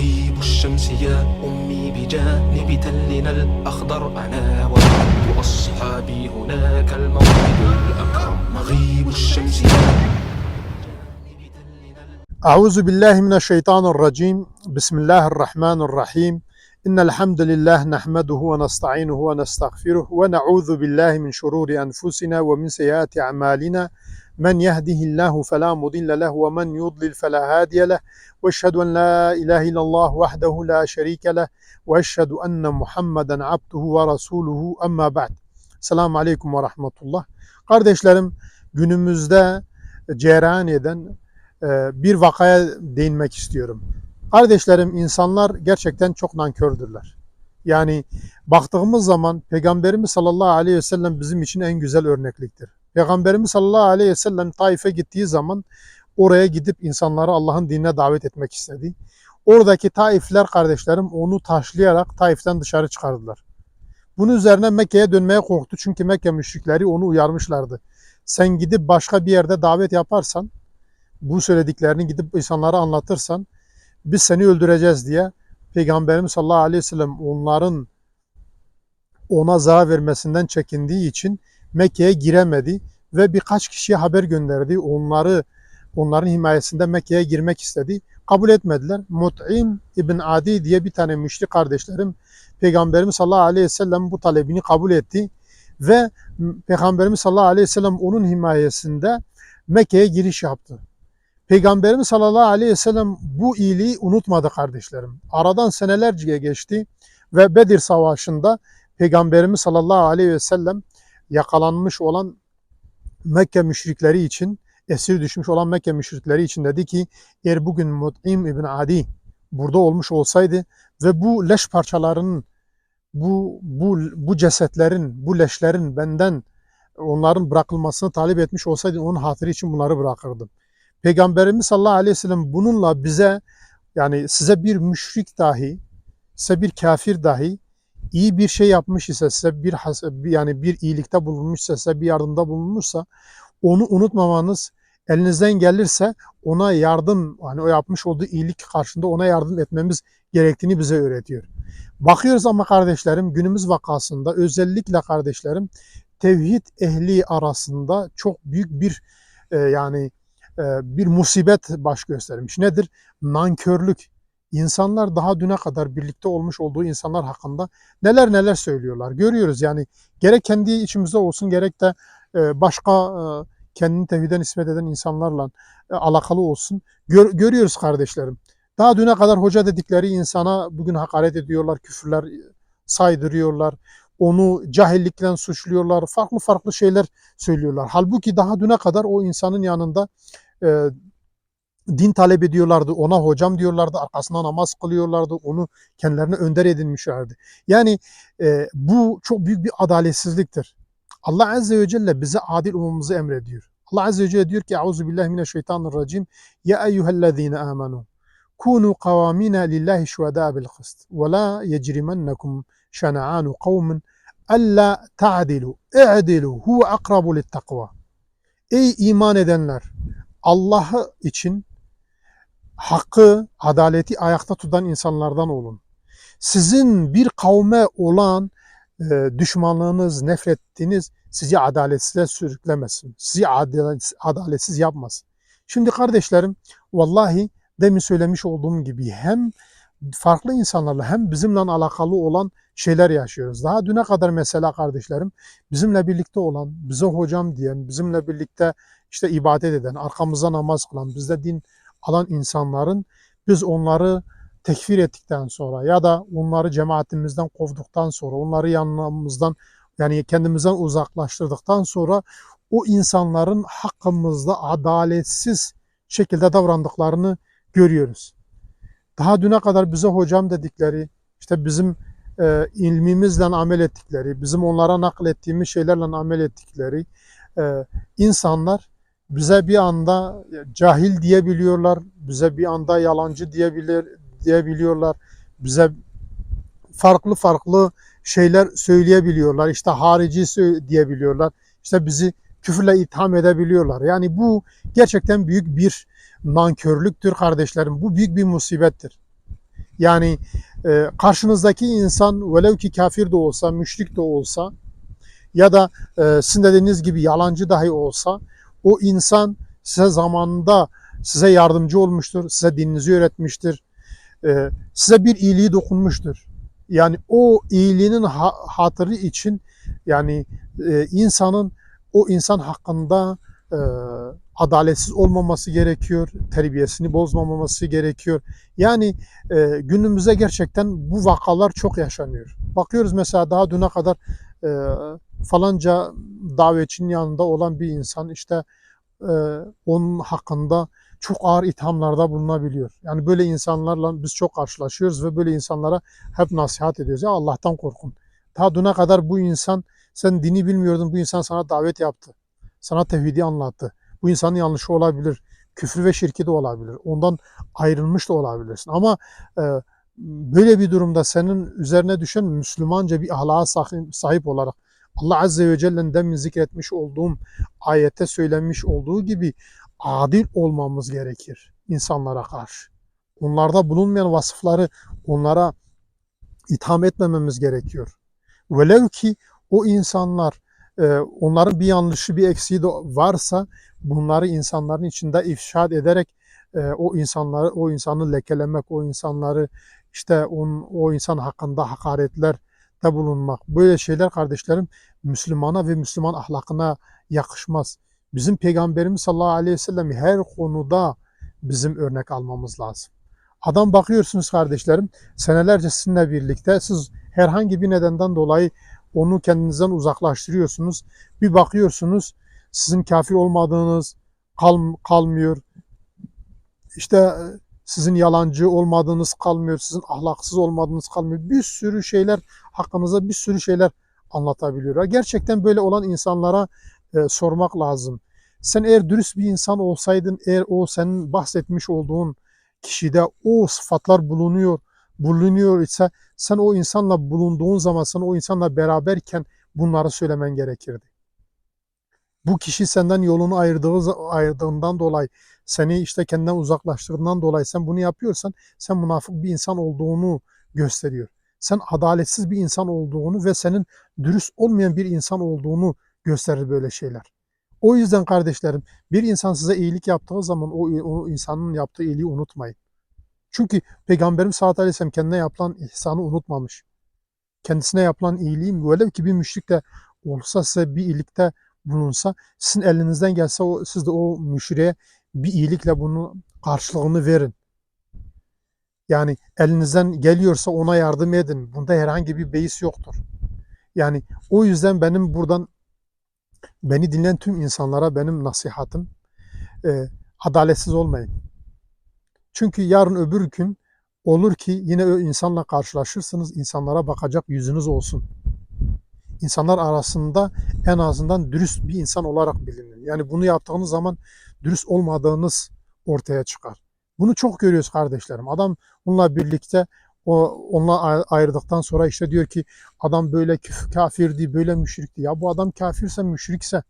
مغيب الشمس يا أمي بجانب تلنا الأخضر. أنا وبعض أصحابي هناك الموعد الأكرم. مغيب الشمس يا أعوذ بالله من الشيطان الرجيم. بسم الله الرحمن الرحيم. إن الحمد لله نحمده ونستعينه ونستغفره ونعوذ بالله من شرور أنفسنا ومن سيئات أعمالنا. من يهده الله فلا مضل له ومن يضلل فلا هادي له واشهد ان لا اله الا الله وحده لا شريك له واشهد ان محمدا عبده ورسوله amma ba'd. Selamun aleyküm ve rahmetullah. Kardeşlerim günümüzde cereyan eden e, bir vakaya değinmek istiyorum. Kardeşlerim insanlar gerçekten çok nankördürler. Yani baktığımız zaman Peygamberimiz sallallahu aleyhi ve sellem bizim için en güzel örnekliktir. Peygamberimiz sallallahu aleyhi ve sellem Taif'e gittiği zaman oraya gidip insanları Allah'ın dinine davet etmek istedi. Oradaki Taifler kardeşlerim onu taşlayarak Taif'ten dışarı çıkardılar. Bunun üzerine Mekke'ye dönmeye korktu çünkü Mekke müşrikleri onu uyarmışlardı. Sen gidip başka bir yerde davet yaparsan bu söylediklerini gidip insanlara anlatırsan biz seni öldüreceğiz diye Peygamberimiz sallallahu aleyhi ve sellem onların ona zarar vermesinden çekindiği için Mekke'ye giremedi ve birkaç kişiye haber gönderdi. Onları onların himayesinde Mekke'ye girmek istedi. Kabul etmediler. Mut'im İbn Adi diye bir tane müşrik kardeşlerim Peygamberimiz sallallahu aleyhi ve sellem bu talebini kabul etti ve Peygamberimiz sallallahu aleyhi ve sellem onun himayesinde Mekke'ye giriş yaptı. Peygamberimiz sallallahu aleyhi ve sellem bu iyiliği unutmadı kardeşlerim. Aradan senelerce geçti ve Bedir Savaşı'nda Peygamberimiz sallallahu aleyhi ve sellem yakalanmış olan Mekke müşrikleri için, esir düşmüş olan Mekke müşrikleri için dedi ki eğer bugün Mut'im İbn Adi burada olmuş olsaydı ve bu leş parçalarının, bu, bu, bu cesetlerin, bu leşlerin benden onların bırakılmasını talep etmiş olsaydı onun hatırı için bunları bırakırdım. Peygamberimiz sallallahu aleyhi ve sellem bununla bize yani size bir müşrik dahi, size bir kafir dahi iyi bir şey yapmış ise size bir yani bir iyilikte bulunmuşsa size bir yardımda bulunmuşsa onu unutmamanız elinizden gelirse ona yardım hani o yapmış olduğu iyilik karşında ona yardım etmemiz gerektiğini bize öğretiyor. Bakıyoruz ama kardeşlerim günümüz vakasında özellikle kardeşlerim tevhid ehli arasında çok büyük bir e, yani e, bir musibet baş göstermiş. Nedir? Nankörlük. İnsanlar daha düne kadar birlikte olmuş olduğu insanlar hakkında neler neler söylüyorlar. Görüyoruz yani gerek kendi içimizde olsun gerek de e, başka e, kendini tevhiden ismet eden insanlarla alakalı olsun. Gör, görüyoruz kardeşlerim. Daha düne kadar hoca dedikleri insana bugün hakaret ediyorlar, küfürler saydırıyorlar. Onu cahillikle suçluyorlar, farklı farklı şeyler söylüyorlar. Halbuki daha düne kadar o insanın yanında e, din talep ediyorlardı, ona hocam diyorlardı, arkasına namaz kılıyorlardı, onu kendilerine önder edinmişlerdi. Yani e, bu çok büyük bir adaletsizliktir. Allah Azze ve Celle bize adil olmamızı emrediyor. Allah Azze ve Celle diyor ki Euzu billahi mineşşeytanirracim Ya eyyühellezine amenu kunu kavamina lillahi şuhada bil kıst ve la yecrimennekum şena'anu kavmin alla ta'dilu i'dilu huve akrabu lit takva Ey iman edenler Allah'ı için hakkı, adaleti ayakta tutan insanlardan olun. Sizin bir kavme olan e, düşmanlığınız, nefretiniz sizi adaletsizle sürüklemesin. Sizi adaletsiz yapmasın. Şimdi kardeşlerim vallahi demin söylemiş olduğum gibi hem farklı insanlarla hem bizimle alakalı olan şeyler yaşıyoruz. Daha düne kadar mesela kardeşlerim bizimle birlikte olan, bize hocam diyen, bizimle birlikte işte ibadet eden, arkamızda namaz kılan, bizde din alan insanların biz onları tekfir ettikten sonra ya da onları cemaatimizden kovduktan sonra, onları yanımızdan yani kendimizden uzaklaştırdıktan sonra o insanların hakkımızda adaletsiz şekilde davrandıklarını görüyoruz. Daha düne kadar bize hocam dedikleri, işte bizim e, ilmimizle amel ettikleri, bizim onlara naklettiğimiz şeylerle amel ettikleri e, insanlar bize bir anda cahil diyebiliyorlar, bize bir anda yalancı diyebilir, diyebiliyorlar, bize farklı farklı şeyler söyleyebiliyorlar, işte harici diyebiliyorlar, işte bizi küfürle itham edebiliyorlar. Yani bu gerçekten büyük bir nankörlüktür kardeşlerim, bu büyük bir musibettir. Yani e, karşınızdaki insan velev ki kafir de olsa, müşrik de olsa ya da e, sizin dediğiniz gibi yalancı dahi olsa o insan size zamanında size yardımcı olmuştur, size dininizi öğretmiştir, e, size bir iyiliği dokunmuştur. Yani o iyiliğinin ha- hatırı için yani e, insanın o insan hakkında e, adaletsiz olmaması gerekiyor, terbiyesini bozmamaması gerekiyor. Yani e, günümüzde gerçekten bu vakalar çok yaşanıyor. Bakıyoruz mesela daha düne kadar e, falanca davetçinin yanında olan bir insan işte e, onun hakkında çok ağır ithamlarda bulunabiliyor. Yani böyle insanlarla biz çok karşılaşıyoruz ve böyle insanlara hep nasihat ediyoruz. Ya Allah'tan korkun. Daha düne kadar bu insan sen dini bilmiyordun bu insan sana davet yaptı. Sana tevhidi anlattı. Bu insanın yanlışı olabilir. Küfür ve şirki de olabilir. Ondan ayrılmış da olabilirsin. Ama e, böyle bir durumda senin üzerine düşen Müslümanca bir ahlaka sahip, olarak Allah Azze ve Celle'nin demin zikretmiş olduğum ayette söylenmiş olduğu gibi adil olmamız gerekir insanlara karşı. Onlarda bulunmayan vasıfları onlara itham etmememiz gerekiyor. Velev ki o insanlar e, onların bir yanlışı bir eksiği de varsa bunları insanların içinde ifşa ederek o insanları o insanı lekelemek, o insanları işte on, o insan hakkında hakaretler de bulunmak. Böyle şeyler kardeşlerim Müslümana ve Müslüman ahlakına yakışmaz. Bizim Peygamberimiz sallallahu aleyhi ve sellem her konuda bizim örnek almamız lazım. Adam bakıyorsunuz kardeşlerim senelerce sizinle birlikte siz herhangi bir nedenden dolayı onu kendinizden uzaklaştırıyorsunuz. Bir bakıyorsunuz sizin kafir olmadığınız kal, kalmıyor. İşte e, sizin yalancı olmadığınız kalmıyor, sizin ahlaksız olmadığınız kalmıyor. Bir sürü şeyler hakkınızda bir sürü şeyler anlatabiliyor. Gerçekten böyle olan insanlara e, sormak lazım. Sen eğer dürüst bir insan olsaydın, eğer o senin bahsetmiş olduğun kişide o sıfatlar bulunuyor, bulunuyor ise sen o insanla bulunduğun zaman, sen o insanla beraberken bunları söylemen gerekirdi. Bu kişi senden yolunu ayırdığı, ayırdığından dolayı, seni işte kendinden uzaklaştırdığından dolayı sen bunu yapıyorsan sen münafık bir insan olduğunu gösteriyor. Sen adaletsiz bir insan olduğunu ve senin dürüst olmayan bir insan olduğunu gösterir böyle şeyler. O yüzden kardeşlerim bir insan size iyilik yaptığı zaman o, o insanın yaptığı iyiliği unutmayın. Çünkü Peygamberimiz sallallahu aleyhi ve sellem kendine yapılan ihsanı unutmamış. Kendisine yapılan iyiliği velev ki bir müşrik de olsa size bir iyilikte bulunsa sizin elinizden gelse o, siz de o müşriye bir iyilikle bunu karşılığını verin. Yani elinizden geliyorsa ona yardım edin. Bunda herhangi bir beis yoktur. Yani o yüzden benim buradan beni dinleyen tüm insanlara benim nasihatim e, adaletsiz olmayın. Çünkü yarın öbür gün olur ki yine o insanla karşılaşırsınız, insanlara bakacak yüzünüz olsun. İnsanlar arasında en azından dürüst bir insan olarak bilinin. Yani bunu yaptığınız zaman dürüst olmadığınız ortaya çıkar. Bunu çok görüyoruz kardeşlerim. Adam onunla birlikte o onunla ayrıldıktan sonra işte diyor ki adam böyle kafirdi, böyle müşrikti. Ya bu adam kafirse, müşrikse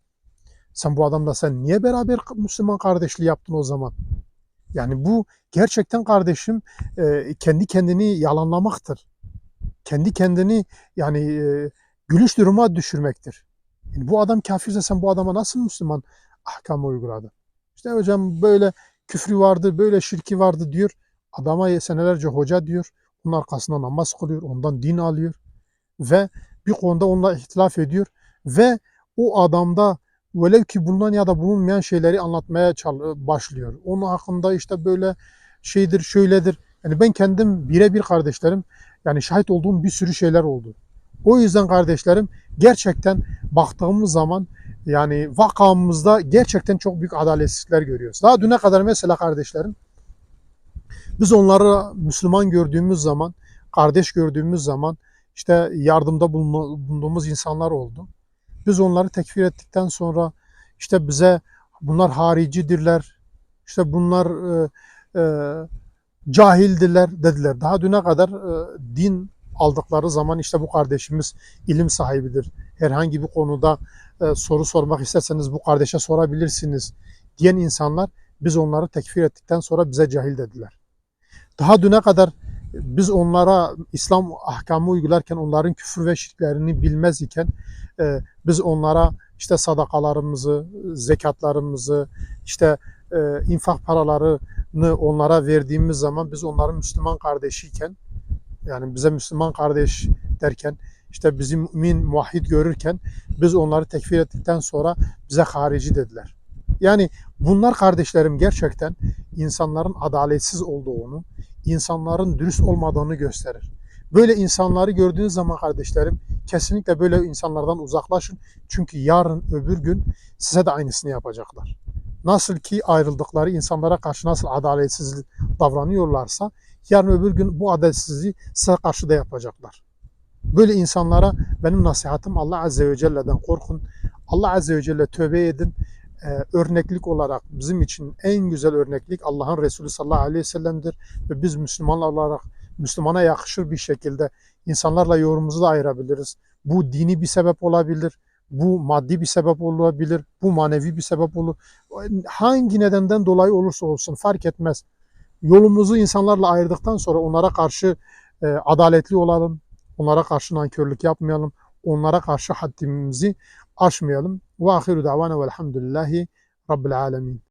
sen bu adamla sen niye beraber Müslüman kardeşliği yaptın o zaman? Yani bu gerçekten kardeşim e, kendi kendini yalanlamaktır. Kendi kendini yani e, gülüş duruma düşürmektir. Yani bu adam kafirse sen bu adama nasıl Müslüman ahkamı uyguladın? İşte hocam böyle küfrü vardı, böyle şirki vardı diyor. Adama senelerce hoca diyor. Onun arkasında namaz kılıyor, ondan din alıyor. Ve bir konuda onunla ihtilaf ediyor. Ve o adamda velev ki bulunan ya da bulunmayan şeyleri anlatmaya başlıyor. Onun hakkında işte böyle şeydir, şöyledir. Yani ben kendim birebir kardeşlerim yani şahit olduğum bir sürü şeyler oldu. O yüzden kardeşlerim gerçekten baktığımız zaman yani vakamızda gerçekten çok büyük adaletsizlikler görüyoruz. Daha düne kadar mesela kardeşlerim biz onları Müslüman gördüğümüz zaman, kardeş gördüğümüz zaman işte yardımda bulunduğumuz insanlar oldu. Biz onları tekfir ettikten sonra işte bize bunlar haricidirler, işte bunlar e, e, cahildirler dediler. Daha düne kadar e, din aldıkları zaman işte bu kardeşimiz ilim sahibidir. Herhangi bir konuda e, soru sormak isterseniz bu kardeşe sorabilirsiniz diyen insanlar biz onları tekfir ettikten sonra bize cahil dediler. Daha düne kadar biz onlara İslam ahkamı uygularken onların küfür ve şirklerini bilmez iken e, biz onlara işte sadakalarımızı, zekatlarımızı, işte e, infak paralarını onlara verdiğimiz zaman biz onların Müslüman kardeşiyken yani bize Müslüman kardeş derken işte bizi mümin muahhid görürken biz onları tekfir ettikten sonra bize harici dediler. Yani bunlar kardeşlerim gerçekten insanların adaletsiz olduğunu, insanların dürüst olmadığını gösterir. Böyle insanları gördüğünüz zaman kardeşlerim kesinlikle böyle insanlardan uzaklaşın. Çünkü yarın öbür gün size de aynısını yapacaklar. Nasıl ki ayrıldıkları insanlara karşı nasıl adaletsiz davranıyorlarsa yarın öbür gün bu adaletsizliği size karşı da yapacaklar. Böyle insanlara benim nasihatim Allah Azze ve Celle'den korkun. Allah Azze ve Celle tövbe edin. Ee, örneklik olarak bizim için en güzel örneklik Allah'ın Resulü sallallahu aleyhi ve sellem'dir. Ve biz Müslümanlar olarak Müslümana yakışır bir şekilde insanlarla yorumumuzu da ayırabiliriz. Bu dini bir sebep olabilir. Bu maddi bir sebep olabilir. Bu manevi bir sebep olur. Hangi nedenden dolayı olursa olsun fark etmez. Yolumuzu insanlarla ayırdıktan sonra onlara karşı e, adaletli olalım. Onlara karşı nankörlük yapmayalım. Onlara karşı haddimizi aşmayalım. Ve ahiru davana velhamdülillahi rabbil alemin.